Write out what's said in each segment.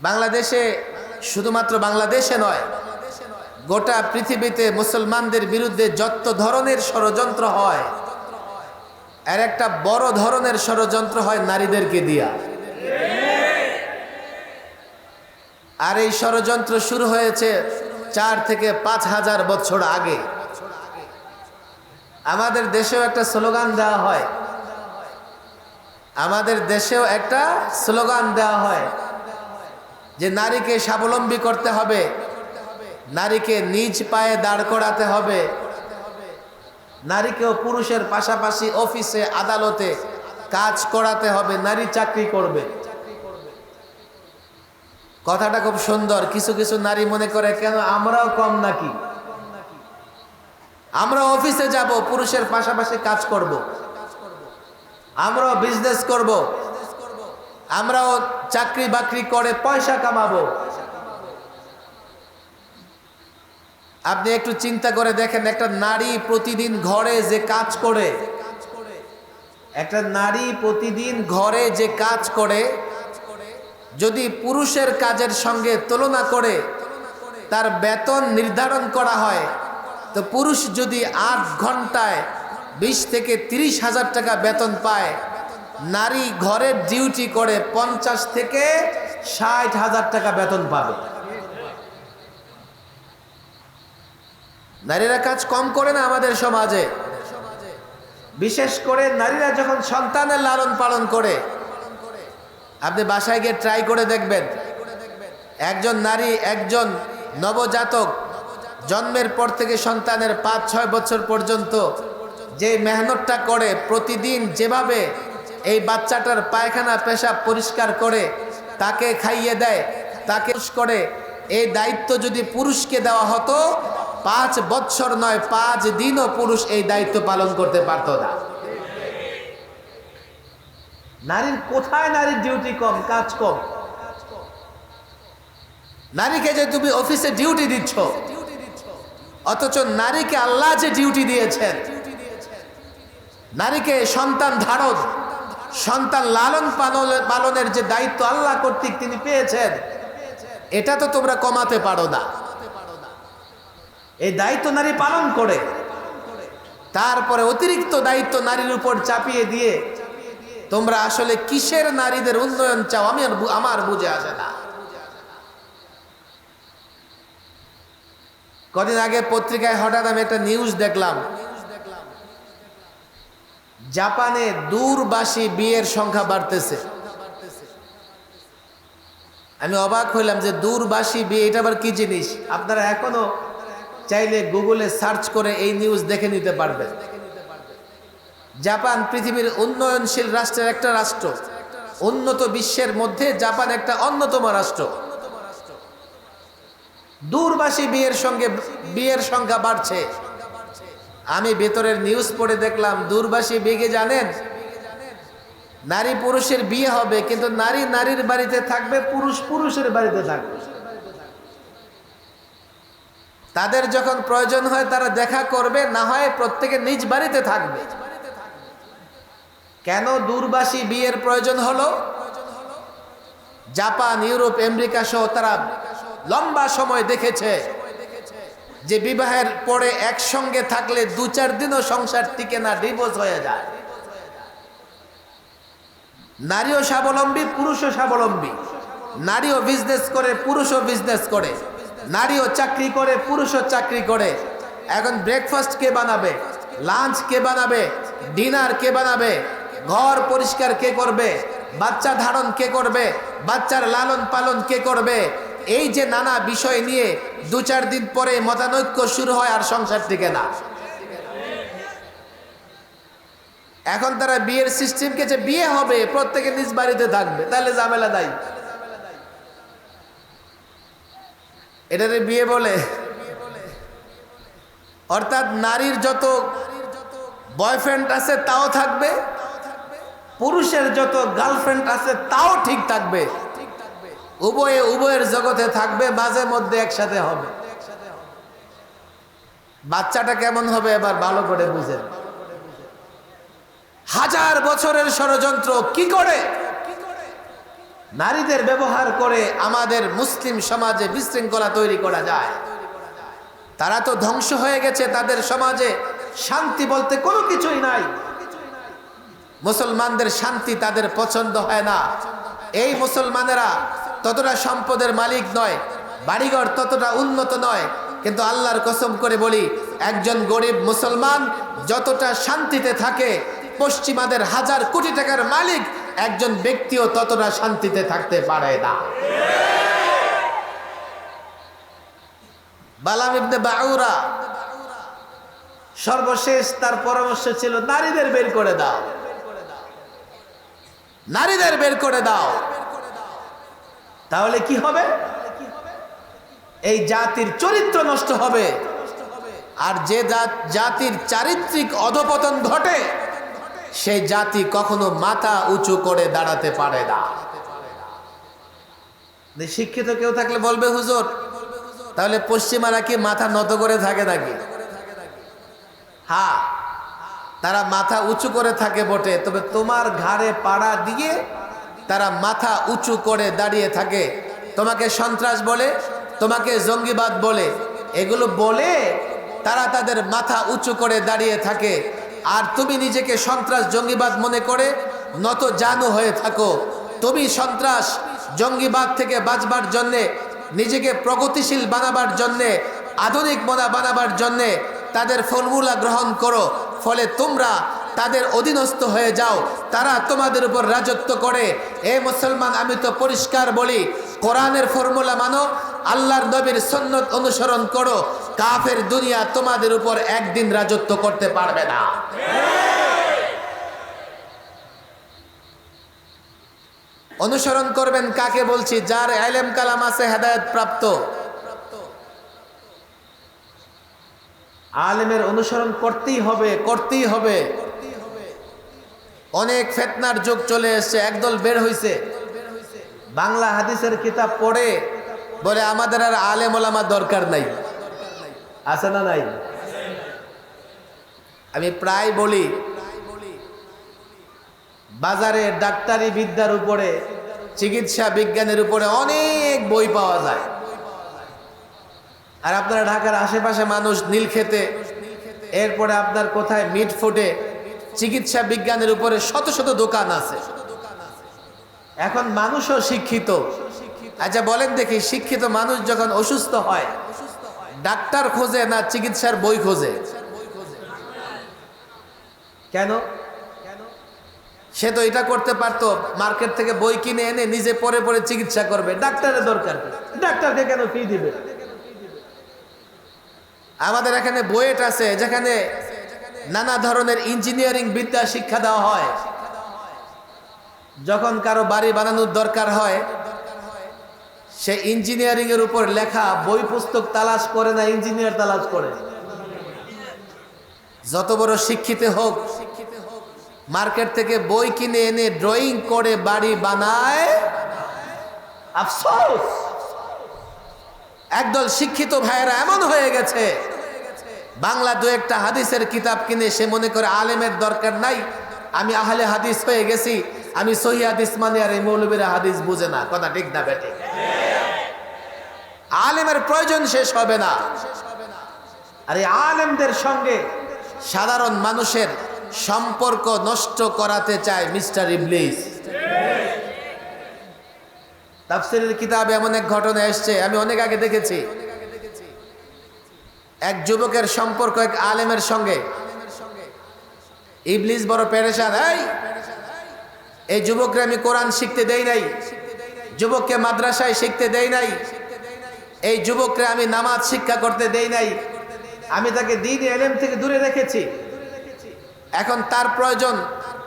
বাংলাদেশে শুধুমাত্র বাংলাদেশে নয়, গোটা পৃথিবীতে মুসলমানদের বিরুদ্ধে যত ধরনের ষড়যন্ত্র হয় আর একটা বড় ধরনের ষড়যন্ত্র হয় নারীদেরকে দিয়া। আর এই ষড়যন্ত্র শুরু হয়েছে চার থেকে পাঁচ হাজার বছর আগে। আমাদের দেশেও একটা স্লোগান দেওয়া হয়। আমাদের দেশেও একটা স্লোগান দেওয়া হয় যে নারীকে স্বাবলম্বী করতে হবে, নারীকে নিজ পায়ে দাঁড় করাতে হবে, নারীকেও পুরুষের পাশাপাশি অফিসে, আদালতে কাজ করাতে হবে, নারী চাকরি করবে কথাটা খুব সুন্দর, কিছু কিছু নারী মনে করে, কেন আমরাও কম নাকি আমরা অফিসে যাব, পুরুষের পাশাপাশি কাজ করব। আমরাও বিজনেস করব। আমরাও চাকরি বাকরি করে, পয়সা কামাবো। আপনি একটু চিন্তা করে দেখেন, একটা নারী প্রতিদিন ঘরে যে কাজ করে, একটা নারী প্রতিদিন ঘরে যে কাজ করে, যদি পুরুষের কাজের সঙ্গে তুলনা করে, তার বেতন নির্ধারণ করা হয়, তো পুরুষ যদি আট ঘন্টায় বিশ থেকে তিরিশ হাজার টাকা বেতন পায় নারী ঘরের ডিউটি করে পঞ্চাশ থেকে ষাট হাজার টাকা বেতন পাবে। নারীরা কাজ কম করে না আমাদের সমাজে। বিশেষ করে নারীরা যখন সন্তানের লালন পালন করে, আপনি বাসায় গিয়ে ট্রাই করে দেখবেন, একজন নারী একজন নবজাতক জন্মের পর থেকে সন্তানের পাঁচ ছয় বছর পর্যন্ত যে মেহনতটা করে প্রতিদিন যেভাবে এই বাচ্চাটার পায়খানা, পেশাব পরিষ্কার করে, তাকে খাইয়ে দেয়, তাকে করে। এই দায়িত্ব যদি পুরুষকে দেওয়া হতো, পাঁচ বছর নয়, পাঁচ দিনও পুরুষ এই দায়িত্ব পালন করতে পারত না। নারীর কোথায় নারীর ডিউটি কম, কাজ কম? নারীকে যে তুমি অফিসে ডিউটি দিচ্ছ, অথচ নারীকে আল্লাহ যে ডিউটি দিয়েছেন, নারীকে সন্তান ধারণ সন্তান লালন পালনের যে দায়িত্ব আল্লাহ কর্তৃক তিনি পেয়েছেন, এটা তো তোমরা কমাতে পারো না। এই দায়িত্ব নারী পালন করে। তারপরে অতিরিক্ত দায়িত্ব নারীর উপর চাপিয়ে দিয়ে তোমরা আসলে কিসের নারীদের উন্নয়ন চাও, আমি আমার বুঝে আসে না। কদিন আগে পত্রিকায় হঠাৎ আমি একটা নিউজ দেখলাম। জাপানে দূরবাসী বিয়ের সংখ্যা বাড়তেছে। আমি অবাক হইলাম যে দূরবাসী বিয়ে, এটা আবার কি জিনিস? আপনারা এখনও চাইলে গুগলে সার্চ করে এই নিউজ দেখে নিতে পারবেন। জাপান পৃথিবীর উন্নয়নশীল রাষ্ট্রের একটা রাষ্ট্র। উন্নত বিশ্বের মধ্যে জাপান একটা অন্যতম রাষ্ট্র। দূরবাসী বিয়ের সঙ্গে, বিয়ের সংখ্যা বাড়ছে। আমি ভেতরের নিউজ পড়ে দেখলাম, দূরবাসী বিয়ে জানেন, নারী পুরুষের বিয়ে হবে, কিন্তু নারী নারীর বাড়িতে থাকবে, পুরুষ পুরুষের বাড়িতে থাকবে। তাদের যখন প্রয়োজন হয়, তারা দেখা করবে, না হয় প্রত্যেকে নিজ বাড়িতে থাকবে। কেন দূরবাসী বিয়ের প্রয়োজন হলো? জাপান, ইউরোপ, আমেরিকা সহ তারা লম্বা সময় দেখেছে। যে বিবাহের পরে একসঙ্গে থাকলে দু চার দিনও সংসার টিকে না ডিভোর্স হয়ে যায়। নারীও স্বাবলম্বী, পুরুষও স্বাবলম্বী। নারীও বিজনেস করে, পুরুষও বিজনেস করে। নারীও চাকরি করে, পুরুষও চাকরি করে। এখন ব্রেকফাস্ট কে বানাবে? লাঞ্চ কে বানাবে? ডিনার কে বানাবে? ঘর পরিষ্কার কে করবে? বাচ্চা ধারণ কে করবে? বাচ্চার লালন পালন কে করবে? এই যে নানা বিষয় নিয়ে দু চার দিন পরে মতানৈক্য শুরু হয় আর সংসার টিকে না। এখন তারা বিয়ের সিস্টেমকে যে বিয়ে হবে, প্রত্যেকে নিজ বাড়িতে থাকবে, তাহলে ঝামেলা নাই। এটারে বিয়ে বলে। অর্থাৎ নারীর যত বয়ফ্রেন্ড আছে, তাও থাকবে। পুরুষের যত গার্লফ্রেন্ড আছে, তাও ঠিক থাকবে। উভয়ে উভয়ের জগতে থাকবে, মাঝে মধ্যে একসাথে হবে। বাচ্চাটা কেমন হবে এবার ভালো করে বুঝেন হাজার বছরের ষড়যন্ত্র কি করে? নারীদের ব্যবহার করে আমাদের মুসলিম সমাজে বিশৃঙ্খলা তৈরি করা যায়। তারা তো ধ্বংস হয়ে গেছে, তাদের সমাজে শান্তি বলতে কোনো কিছুই নাই। মুসলমানদের শান্তি তাদের পছন্দ হয় না। এই মুসলমানেরা ততটা সম্পদের মালিক নয়, বাড়িঘর ততটা উন্নত নয়। কিন্তু আল্লাহর কসম করে বলি, একজন গরিব মুসলমান যতটা শান্তিতে থাকে, পশ্চিমাদের হাজার কোটি টাকার মালিক, একজন ব্যক্তিও ততটা শান্তিতে থাকতে পারে না। বালাম সর্বশেষ তার পরামর্শ ছিল, নারীদের বের করে দাও। নারীদের বের করে দাও। তাহলে কি হবে? এই জাতির চরিত্র নষ্ট হবে। আর যে জাতির চারিত্রিক অধপতন ঘটে সেই জাতি কখনো মাথা উঁচু করে দাঁড়াতে পারে না। শিক্ষিত কেউ থাকলে বলবে, হুজুর, তাহলে পশ্চিমারা কি মাথা নত করে থাকে নাকি? হ্যাঁ তারা মাথা উঁচু করে থাকে বটে, তবে তোমার ঘাড়ে পাড়া দিয়ে তারা মাথা উঁচু করে দাঁড়িয়ে থাকে। তোমাকে সন্ত্রাস বলে, তোমাকে জঙ্গিবাদ বলে। এগুলো বলে তারা তাদের মাথা উঁচু করে দাঁড়িয়ে থাকে। আর তুমি নিজেকে সন্ত্রাস, জঙ্গিবাদ মনে করে নত জানু হয়ে থাকো। তুমি সন্ত্রাস, জঙ্গিবাদ থেকে বাঁচবার জন্যে, নিজেকে প্রগতিশীল বানাবার জন্যে, আধুনিক মনা বানাবার জন্যে তাদের ফর্মুলা গ্রহণ করো। ফলে তোমরা তাদের অধীনস্থ হয়ে যাও। তারা তোমাদের উপর রাজত্ব করে। এ মুসলমান, আমি তো পরিষ্কার বলি, কোরআনের ফর্মুলা মানো, আল্লাহর নবীর সন্ন্যত অনুসরণ করো। কাফের দুনিয়া তোমাদের উপর একদিন রাজত্ব করতে পারবে না। অনুসরণ করবেন কাকে বলছি? যার এলেম কালাম আছে, হেদায়ত প্রাপ্ত। আলেমের অনুসরণ করতেই হবে করতেই হবে। অনেক ফেতনার যুগ চলে এসছে, একদল বের হইছে। বাংলা হাদিসের কিতাব পড়ে বলে আমাদের আর আলেম ওলামা দরকার নাই। আছে না নাই? আমি প্রায় বলি, বাজারে ডাক্তারি বিদ্যার উপরে, চিকিৎসা বিজ্ঞানের উপরে অনেক বই পাওয়া যায়। আর আপনারা ঢাকার আশেপাশে মানুষ নীল খেতে, এরপরে আপনার কোথায় মিট ফুটে চিকিৎসা বিজ্ঞানের উপরে শত শত দোকান আছে। এখন মানুষও শিক্ষিত। আচ্ছা বলেন দেখি, শিক্ষিত মানুষ যখন অসুস্থ হয়, ডাক্তার খোঁজে না চিকিৎসার বই খোঁজে? কেন? সে তো এটা করতে পারতো, মার্কেট থেকে বই কিনে এনে নিজে পরে পরে চিকিৎসা করবে। ডাক্তারের দরকার ডাক্তারকে কেন ফি দিবে? আমাদের এখানে বইয়েট আছে, যেখানে নানা ধরনের ইঞ্জিনিয়ারিং বিদ্যা শিক্ষা দেওয়া হয়। যখন কারও বাড়ি বানানোর দরকার হয়, সে ইঞ্জিনিয়ারিং এর উপর লেখা বই পুস্তক তালাশ করে না, ইঞ্জিনিয়ার তালাশ করে। যত বড় শিক্ষিত হোক, মার্কেট থেকে বই কিনে এনে ড্রয়িং করে বাড়ি বানায়। আফসোস! একদল শিক্ষিত ভাইয়েরা এমন হয়ে গেছে। বাংলা দু একটা হাদিসের কিতাব কিনে সে মনে করে আলেমের দরকার নাই। আমি আহলে হাদিস হয়ে গেছি, আমি সহি হাদিস মানে আর এই মৌলবীরা হাদিস বুঝে না। কথা ঠিক না বেটে আলেমের প্রয়োজন শেষ হবে না। আর এই আলেমদের সঙ্গে সাধারণ মানুষের সম্পর্ক নষ্ট করাতে চায় মিস্টার ইবলিস। তাফসিরের কিতাবে এমন এক ঘটনা এসছে, আমি অনেক আগে দেখেছি। এক যুবকের সম্পর্ক এক আলেমের সঙ্গে। ইবলিস বড় পেরেশান, এই এই যুবককে আমি কোরআন শিখতে দেই নাই। যুবককে মাদ্রাসায় শিখতে দেই নাই। এই যুবককে আমি নামাজ শিক্ষা করতে দেই নাই। আমি তাকে দিন এলেম থেকে দূরে রেখেছি। এখন তার প্রয়োজন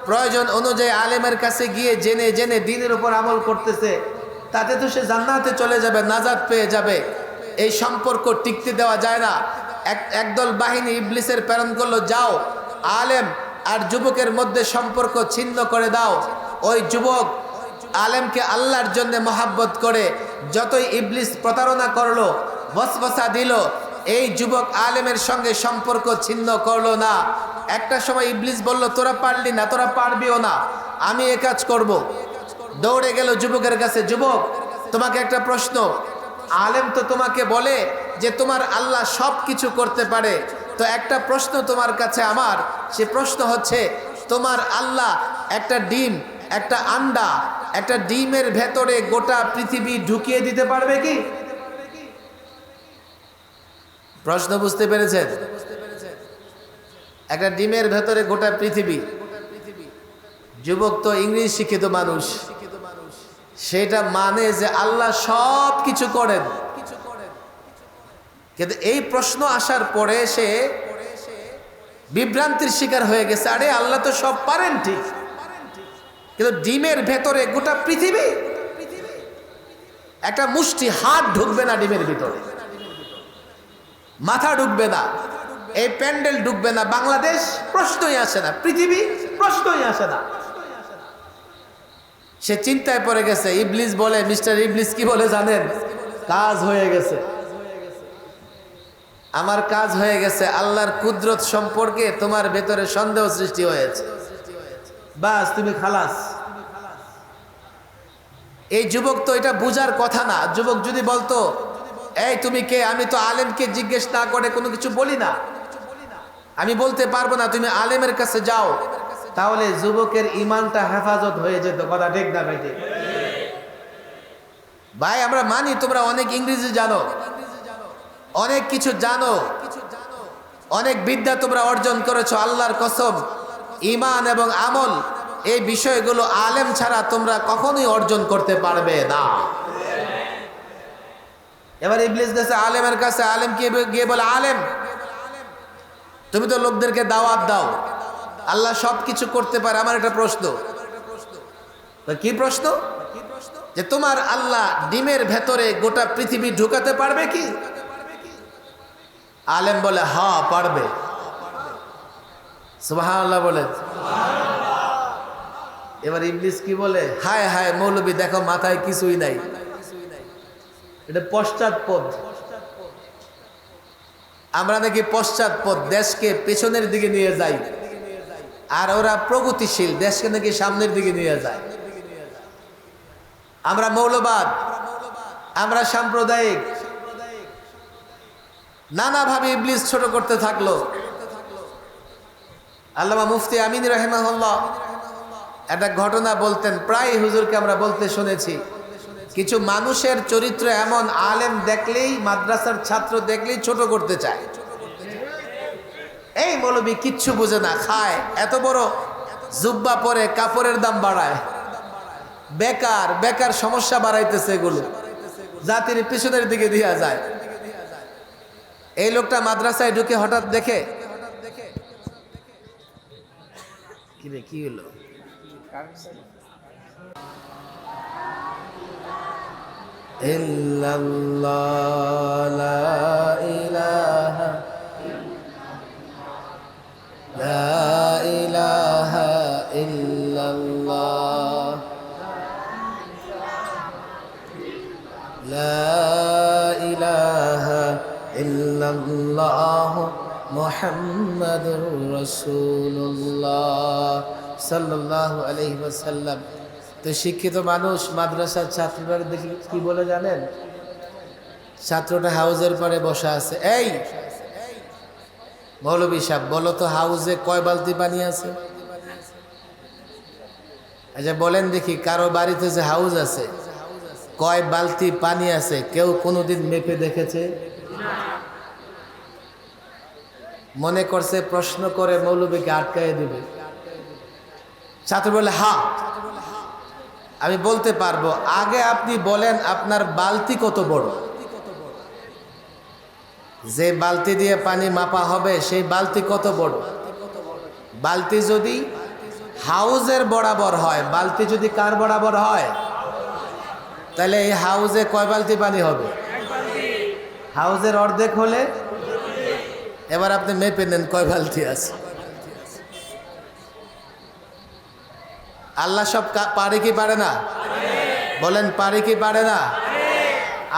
প্রয়োজন অনুযায়ী আলেমের কাছে গিয়ে জেনে জেনে দিনের উপর আমল করতেছে। তাতে তো সে জান্নাতে চলে যাবে নাজাদ পেয়ে যাবে। এই সম্পর্ক টিকতে দেওয়া যায় না। এক একদল বাহিনী ইবলিসের প্রেরণ করল, যাও, আলেম আর যুবকের মধ্যে সম্পর্ক ছিন্ন করে দাও ওই যুবক আলেমকে আল্লাহর জন্য মহাব্বত করে, যতই ইবলিস প্রতারণা করল, বসবসা দিল, এই যুবক আলেমের সঙ্গে সম্পর্ক ছিন্ন করল না একটা সময় ইবলিস বলল, তোরা পারলি না, তোরা পারবিও না, আমি এ কাজ করব। দৌড়ে গেল যুবকের কাছে, যুবক, তোমাকে একটা প্রশ্ন আলেম তো তোমাকে বলে যে তোমার আল্লাহ সব কিছু করতে পারে। তো একটা প্রশ্ন তোমার কাছে আমার, সে প্রশ্ন হচ্ছে, তোমার আল্লাহ একটা ডিম, একটা আন্ডা, একটা ডিমের ভেতরে গোটা পৃথিবী ঢুকিয়ে দিতে পারবে কি? প্রশ্ন বুঝতে পেরেছেন? একটা ডিমের ভেতরে গোটা পৃথিবী। যুবক তো ইংলিশ শিক্ষিত মানুষ। সেটা মানে যে আল্লাহ সব কিছু করেন। কিন্তু এই প্রশ্ন আসার পরে সে বিভ্রান্তির শিকার হয়ে গেছে। আরে আল্লাহ তো সব পারেন ঠিক। কিন্তু ডিমের ভেতরে গোটা পৃথিবী, একটা মুষ্টি হাত ঢুকবে না ডিমের ভিতরে। মাথা ঢুকবে না, এই প্যান্ডেল ঢুকবে না। বাংলাদেশ প্রশ্নই আসে না, পৃথিবী প্রশ্নই আসে না। সে চিন্তায় পড়ে গেছে, ইবলিস বলে, মিস্টার ইবলিস কি বলে জানেন? কাজ হয়ে গেছে। আমার কাজ হয়ে গেছে, আল্লাহর কুদরত সম্পর্কে তোমার ভেতরে সন্দেহ সৃষ্টি হয়েছে। বাস, তুমি খালাস। এই যুবক তো এটা বুঝার কথা না। যুবক যদি বলতো, এই তুমি কে? আমি তো আলেমকে জিজ্ঞেস না করে কোনো কিছু বলি না। আমি বলতে পারব না, তুমি আলেমের কাছে যাও। তাহলে যুবকের ইমানটা হেফাজত হয়ে যেত, কথা ঠিক না ভাই ভাই, আমরা মানি তোমরা অনেক ইংরেজি জানো, অনেক কিছু জানো, অনেক বিদ্যা তোমরা অর্জন করেছ, আল্লাহর কসম। ইমান এবং আমল, এই বিষয়গুলো আলেম ছাড়া তোমরা কখনোই অর্জন করতে পারবে না। এবার ইবলিস গেছে আলেমের কাছে, আলেম গিয়ে বলে, আলেম, তুমি তো লোকদেরকে দাওয়াত দাও। আল্লাহ সব কিছু করতে পারে, আমার একটা প্রশ্ন। কি প্রশ্ন? যে তোমার আল্লাহ ডিমের ভেতরে গোটা পৃথিবী ঢুকাতে পারবে কি? আলেম বলে, হা, পারবে। সুবহানাল্লাহ বলে এবার ইংলিশ কি বলে? হায় হায়, মৌলবী, দেখো, মাথায় কিছুই নাই। এটা পশ্চাৎপদ। আমরা নাকি পশ্চাৎপদ, দেশকে পেছনের দিকে নিয়ে যাই। আর ওরা প্রগতিশীল দেশকে নাকি সামনের দিকে নিয়ে যায়। আমরা মৌলবাদ, আমরা সাম্প্রদায়িক। নানাভাবে ইবলিস ছোট করতে থাকল। আল্লামা মুফতি আমিন রহেমাহুল্লাহ একটা ঘটনা বলতেন, প্রায় হুজুরকে আমরা বলতে শুনেছি। কিছু মানুষের চরিত্র এমন, আলেম দেখলেই, মাদ্রাসার ছাত্র দেখলেই ছোট করতে চায়। এই মৌলবী কিচ্ছু বুঝে না, খায়। এত বড় জুব্বা পরে কাপড়ের দাম বাড়ায়। বেকার বেকার সমস্যা বাড়াইতেছে এগুলো। জাতির পিছনের দিকে দিয়া যায়। এই লোকটা মাদ্রাসায় ঢুকে হঠাৎ দেখে, কি হলো? ইল্লাল্লাহ, লা ইলাহা সাল্লাল্লাহু আলাইহি ওয়াসাল্লাম। তো শিক্ষিত মানুষ মাদ্রাসার ছাত্ররা দেখি কি বলে জানেন? ছাত্রটা হাউজের পরে বসা আছে। এই মৌলবী সাহেব, বলো তো হাউজে কয় বালতি পানি আছে? আচ্ছা বলেন দেখি, কারও বাড়িতে যে হাউজ আছে, কয় বালতি পানি আছে, কেউ কোনোদিন মেপে দেখেছে? মনে করছে প্রশ্ন করে মৌলবীকে আটকায় দিবে। ছাত্র বলে, হা। আমি বলতে পারব, আগে আপনি বলেন আপনার বালতি কত বড়? যে বালতি দিয়ে পানি মাপা হবে, সেই বালতি কত বড়? বালতি যদি হাউজের বরাবর হয়, বালতি যদি কার বরাবর হয়? তাহলে এই হাউজে কয় বালতি পানি হবে? হাউজের অর্ধেক হলে? এবার আপনি মেপে নেন কয় বালতি আছে। আল্লাহ সব পারে কি পারে না? বলেন, পারে কি পারে না?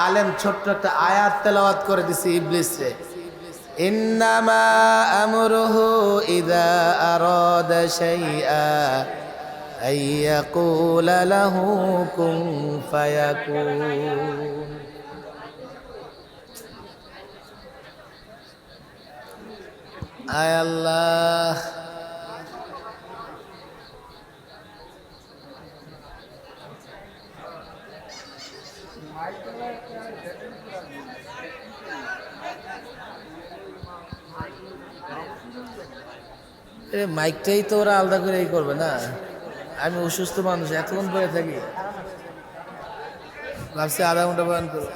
আলেম ছোট্ট একটা আয়াত তেলাওয়াত করে দিছি ইবলিসে। ইন্নামা আমরুহু ইদা আরাদা শাইআ আইয়াকুল লাহু কুন ফায়াকুন। আয় আল্লাহ। মাইকটাই তো ওরা আলাদা করে এই করবে না। আমি অসুস্থ মানুষ, এতক্ষণ পরে থাকি। ভাবছি আধা ঘণ্টা বয়ান করব।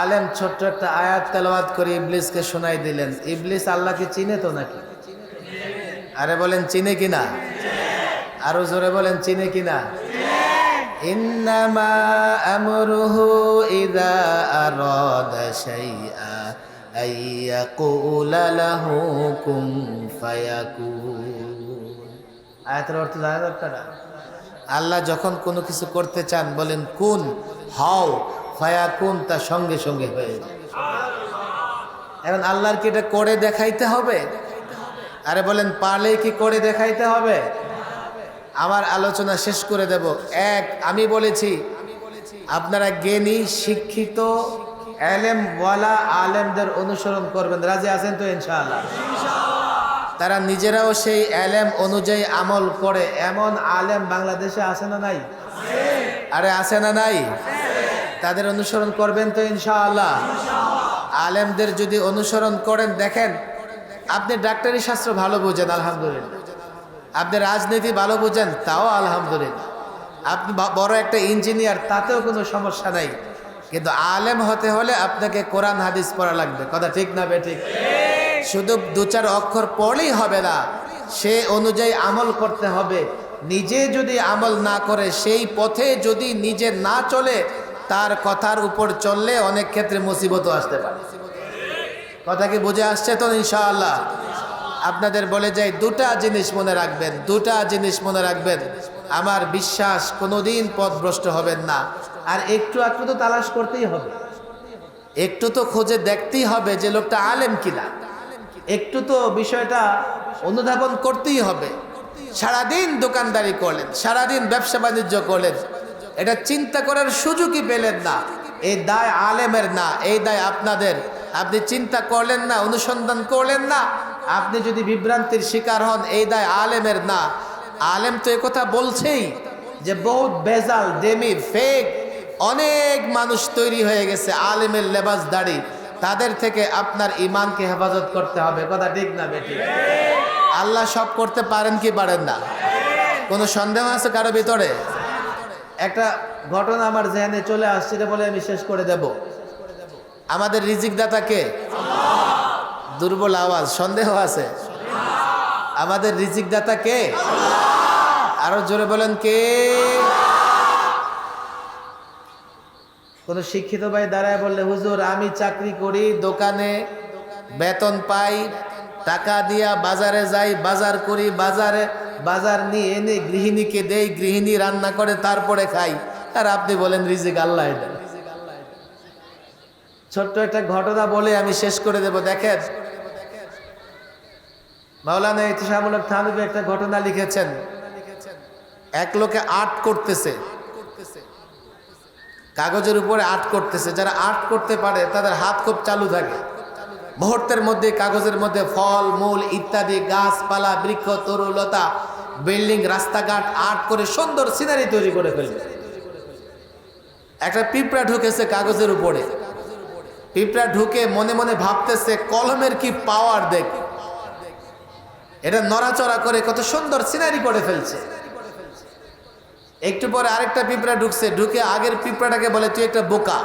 আলেম, ছোট্ট একটা আয়াত তেলাওয়াত করে ইবলিসকে শোনাই দিলেন। ইবলিস আল্লাহকে চিনে তো নাকি? আরে বলেন চিনে কিনা? আরও জোরে বলেন চিনে কিনা? কুন আয়াতের অর্থ আল্লাহ যখন কোনো কিছু করতে চান বলেন কোন হও ফায়াকুন তা সঙ্গে সঙ্গে হয়ে যায়। এখন আল্লাহর কি এটা করে দেখাইতে হবে? আরে বলেন, পারলে কি করে দেখাইতে হবে? আমার আলোচনা শেষ করে দেব। এক, আমি বলেছি, আপনারা জ্ঞানী, শিক্ষিত এলেম ওয়ালা আলেমদের অনুসরণ করবেন। রাজি আছেন তো, ইনশাআল্লাহ? তারা নিজেরাও সেই এলেম অনুযায়ী আমল করে। এমন আলেম বাংলাদেশে আছে না নাই? আরে আছে না নাই? তাদের অনুসরণ করবেন তো, ইনশাআল্লাহ? আলেমদের যদি অনুসরণ করেন, দেখেন আপনি ডাক্তারি শাস্ত্র ভালো বোঝেন, আলহামদুলিল্লাহ। আপনি রাজনীতি ভালো বোঝেন, তাও আলহামদুলিল্লাহ। আপনি বড় একটা ইঞ্জিনিয়ার, তাতেও কোনো সমস্যা নাই। কিন্তু আলেম হতে হলে আপনাকে কোরআন, হাদিস পড়া লাগবে। কথা ঠিক না বে ঠিক? শুধু দু চার অক্ষর পড়লেই হবে না। সে অনুযায়ী আমল করতে হবে। নিজে যদি আমল না করে, সেই পথে যদি নিজে না চলে, তার কথার উপর চললে অনেক ক্ষেত্রে মুসিবতও আসতে পারে। কথা কি বুঝে আসছে তো ইনশাআল্লাহ? আপনাদের বলে যাই দুটা জিনিস মনে রাখবেন, দুটা জিনিস মনে রাখবেন। আমার বিশ্বাস কোনোদিন পথভ্রষ্ট হবেন না। আর একটু একটু তো তালাশ করতেই হবে। একটু তো খোঁজে দেখতেই হবে যে লোকটা আলেম কিনা। একটু তো বিষয়টা অনুধাবন করতেই হবে। সারাদিন দোকানদারি করলেন, সারাদিন ব্যবসা বাণিজ্য করলেন। এটা চিন্তা করার সুযোগই পেলেন না। এই দায় আলেমের না, এই দায় আপনাদের। আপনি চিন্তা করলেন না, অনুসন্ধান করলেন না। আপনি যদি বিভ্রান্তির শিকার হন, এই দায় আলেমের না। আলেম তো কথা বলছেই যে বহুত বেজাল ডেমি ফেক অনেক মানুষ তৈরি হয়ে গেছে আলেমের লেবাস দাড়ি। তাদের থেকে আপনার ইমানকে হেফাজত করতে হবে। কথা ঠিক না, বেটি? আল্লাহ সব করতে পারেন কি পারেন না? কোনো সন্দেহ আছে কারও ভিতরে? একটা ঘটনা আমার জেহানে চলে আসছে বলে আমি শেষ করে দেব। আমাদের রিজিক দাতা কে দুর্বল আওয়াজ, সন্দেহ আছে। আমাদের রিজিক দাতা কে আরও জোরে বলেন কে? কোন শিক্ষিত ভাই দাঁড়ায় বললে, হুজুর, আমি চাকরি করি, দোকানে বেতন পাই, টাকা দিয়া বাজারে যাই, বাজার করি, বাজারে, বাজার নিয়ে এনে গৃহিণীকে দেই, গৃহিণী রান্না করে, তারপরে খাই। আর আপনি বলেন, রিজিক আল্লাহ দেন। ছোট্ট একটা ঘটনা বলে আমি শেষ করে দেব, দেখেন। মাওলানা ইতিসামূলক থানবী একটা ঘটনা লিখেছেন। এক লোকে আর্ট করতেছে। কাগজের উপরে আর্ট করতেছে। যারা আর্ট করতে পারে, তাদের হাত খুব চালু থাকে। মুহূর্তের মধ্যে, কাগজের মধ্যে ফল, মূল ইত্যাদি, গাছপালা, বৃক্ষ তরুলতা বিল্ডিং, রাস্তাঘাট, আর্ট করে সুন্দর সিনারি তৈরি করে ফেলবে। একটা পিঁপড়া ঢুকেছে কাগজের উপরে। পিঁপড়া ঢুকে মনে মনে ভাবতেছে, কলমের কি পাওয়ার দেখ। এটা নড়াচড়া করে কত সুন্দর সিনারি করে ফেলছে। একটু পরে আরেকটা পিঁপড়া ঢুকছে, ঢুকে আগের পিঁপড়াটাকে বলে, তুই একটা বোকা।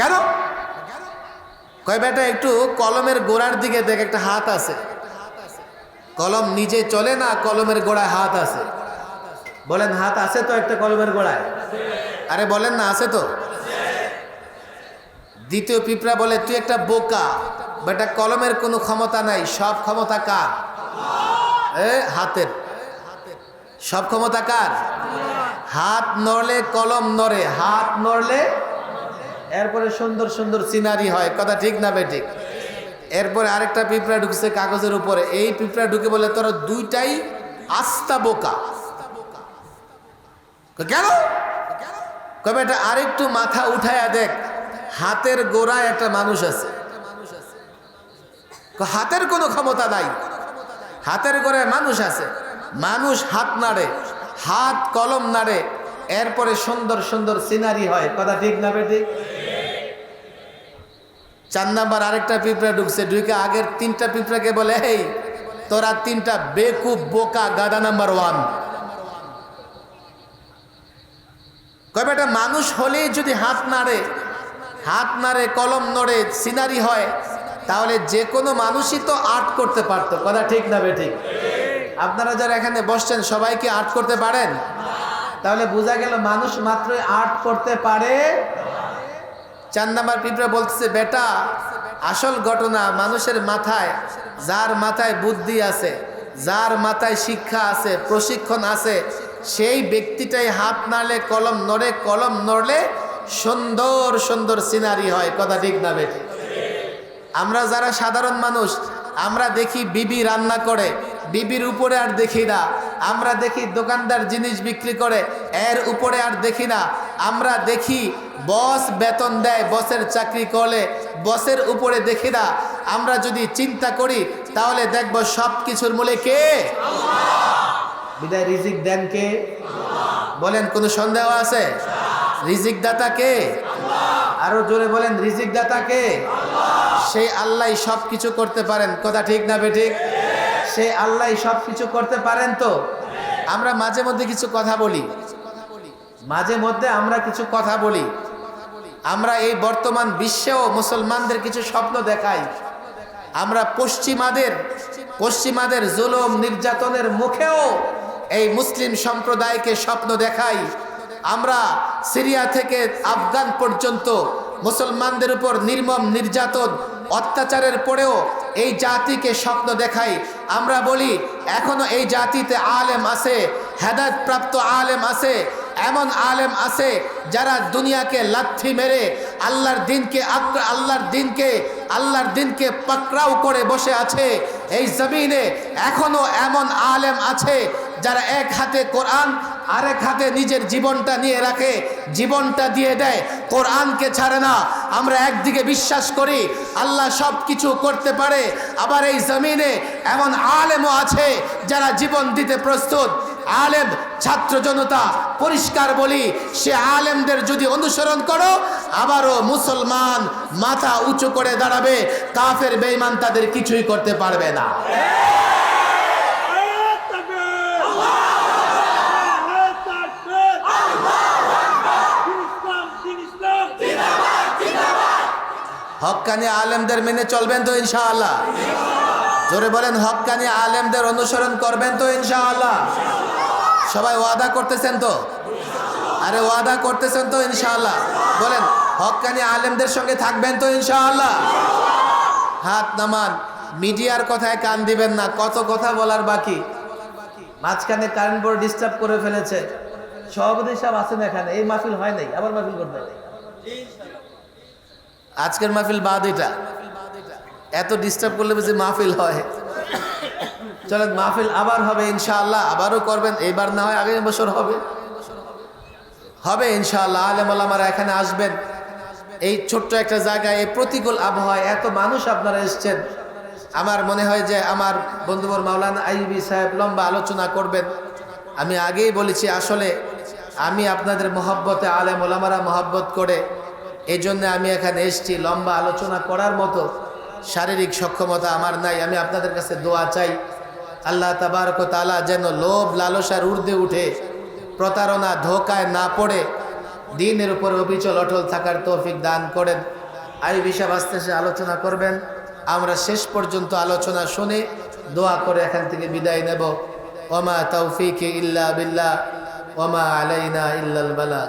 কেন? কয় বেটা, একটু কলমের গোড়ার দিকে দেখ, একটা হাত আছে। কলম নিজে চলে না, কলমের গোড়ায় হাত আছে। বলেন, হাত আছে তো একটা কলমের গোড়ায়? আরে বলেন না, আছে তো। দ্বিতীয় পিঁপড়া বলে, তুই একটা বোকা, বেটা কলমের কোনো ক্ষমতা নাই, সব ক্ষমতা কার? হাতের। সব ক্ষমতা কার? হাত নড়লে কলম নড়ে, হাত নড়লে এরপরে সুন্দর সুন্দর সিনারি হয়, কথা ঠিক না বেঠিক এরপরে আরেকটা পিঁপড়া ঢুকছে কাগজের উপরে, এই পিঁপড়া ঢুকে বলে, তোরা দুইটাই আস্তা বোকা। কেন? কবে এটা আরেকটু মাথা উঠায়া দেখ। হাতের গোড়ায় একটা মানুষ আছে। হাতের কোনো ক্ষমতা নাই। হাতের গোড়ায় মানুষ আছে। মানুষ হাত নাড়ে, হাত কলম নাড়ে, এরপরে সুন্দর সুন্দর সিনারি হয়। কথা ঠিক না বেটি চার নাম্বার আরেকটা পিঁপড়া ঢুকছে, ঢুকে আগের তিনটা পিঁপড়াকে বলে, এই, তোরা তিনটা বেকুব, বোকা গাদা নাম্বার ওয়ান। কবে এটা মানুষ হলেই যদি হাত নাড়ে হাত নাড়ে, কলম নড়ে, সিনারি হয়, তাহলে যে কোনো মানুষই তো আর্ট করতে পারতো। কথা ঠিক না বেঠিক আপনারা যারা এখানে বসছেন, সবাই কি আর্ট করতে পারেন? তাহলে বোঝা গেল মানুষ মাত্রই আর্ট করতে পারে। চার নাম্বার পিঁপড়া বলতেছে, বেটা, আসল ঘটনা মানুষের মাথায়, যার মাথায় বুদ্ধি আছে, যার মাথায় শিক্ষা আছে, প্রশিক্ষণ আছে, সেই ব্যক্তিটাই হাত নাড়লে, কলম নড়ে, কলম নড়লে সুন্দর সুন্দর সিনারি হয়। কথা ঠিক না বেটি আমরা যারা সাধারণ মানুষ আমরা দেখি বিবি রান্না করে বিবির উপরে আর দেখি না। আমরা দেখি দোকানদার জিনিস বিক্রি করে এর উপরে আর দেখি না। আমরা দেখি বস বেতন দেয় বসের চাকরি করলে বসের উপরে দেখি না। আমরা যদি চিন্তা করি তাহলে দেখব সব কিছুর মূলে কে? বিদায় রিজিক দেন কে? বলেন কোনো সন্দেহ আছে? রিজিক দাতা কে আরও জোরে বলেন রিজিক দাতা কে সেই আল্লাহ সব কিছু করতে পারেন। কথা ঠিক না বেঠিক সেই আল্লাহ সব কিছু করতে পারেন তো? আমরা মাঝে মধ্যে কিছু কথা বলি। মাঝে মধ্যে আমরা কিছু কথা বলি। আমরা এই বর্তমান বিশ্বেও মুসলমানদের কিছু স্বপ্ন দেখাই। আমরা পশ্চিমাদের পশ্চিমাদের জুলুম, নির্যাতনের মুখেও এই মুসলিম সম্প্রদায়কে স্বপ্ন দেখাই। আমরা সিরিয়া থেকে আফগান পর্যন্ত মুসলমানদের উপর নির্মম, নির্যাতন, অত্যাচারের পরেও এই জাতিকে স্বপ্ন দেখাই। আমরা বলি, এখনও এই জাতিতে আলেম আছে, হেদায়তপ্রাপ্ত আলেম আছে এমন আলেম আছে যারা দুনিয়াকে লাথি মেরে আল্লাহর দিনকে আক্র- আল্লাহর দিনকে আল্লাহর দিনকে পাকড়াও করে বসে আছে। এই জমিনে এখনও এমন আলেম আছে যারা এক হাতে কোরআন, আরেক হাতে নিজের জীবনটা নিয়ে রাখে, জীবনটা দিয়ে দেয়। কোরআনকে ছাড়ে না। আমরা একদিকে বিশ্বাস করি, আল্লাহ সব কিছু করতে পারে। আবার এই জমিনে এমন আলেমও আছে যারা জীবন দিতে প্রস্তুত। আলেম ছাত্র জনতা পরিষ্কার বলি, সে আলেমদের যদি অনুসরণ করো, আবারও মুসলমান মাথা উঁচু করে দাঁড়াবে, কাফের, বেঈমান তাদের কিছুই করতে পারবে না। হক্কানি আলেমদের মেনে চলবেন তো ইনশাআল্লাহ। জোরে বলেন, হক্কানি আলেমদের অনুসরণ করবেন তো ইনশাআল্লাহ। সবাই ওয়াদা করতেছেন তো? আরে ওয়াদা করতেছেন তো ইনশাআল্লাহ। বলেন হক্কানি আলেমদের সঙ্গে থাকবেন তো ইনশাআল্লাহ? হাত নামান, মিডিয়ার কথায় কান দিবেন না, কত কথা বলার বাকি? মাঝখানে কারেন্ট বোর্ড ডিস্টার্ব করে ফেলেছে। সভাপতি সাহেব আছেন এখানে, এই মাহফিল হয় নাই, আবার মাহফিল করতে আজকের মাহফিল বাদ এটা। এত ডিস্টার্ব করলে বুঝি মাহফিল হয়। চলেন, মাহফিল আবার হবে, ইনশাআল্লাহ। আবারও করবেন, এইবার না হয় আগামী বছর হবে। হবে, ইনশাআল্লাহ। আলেম আলামারা এখানে আসবেন। এই ছোট্ট একটা জায়গায়, এই প্রতিকূল আবহাওয়ায় এত মানুষ আপনারা এসছেন। আমার মনে হয় যে আমার বন্ধুবর মাওলানা আইবি সাহেব লম্বা আলোচনা করবেন। আমি আগেই বলেছি, আসলে আমি আপনাদের মহব্বতে, আলেম ওলামারা মহব্বত করে এই জন্য আমি এখানে এসেছি। লম্বা আলোচনা করার মতো শারীরিক সক্ষমতা আমার নাই। আমি আপনাদের কাছে দোয়া চাই। আল্লাহ তাবারক তালা যেন লোভ, লালসার ঊর্ধ্বে উঠে, প্রতারণা, ধোকায় না পড়ে, দিনের উপর অবিচল, অটল থাকার তৌফিক দান করেন। আই বিষয় আস্তে আলোচনা করবেন। আমরা শেষ পর্যন্ত আলোচনা শুনে দোয়া করে এখান থেকে বিদায় নেব। ওমা তৌফিক ইল্লা বিল্লাহ, ওমা আলাইনা ইল্লাল বালা।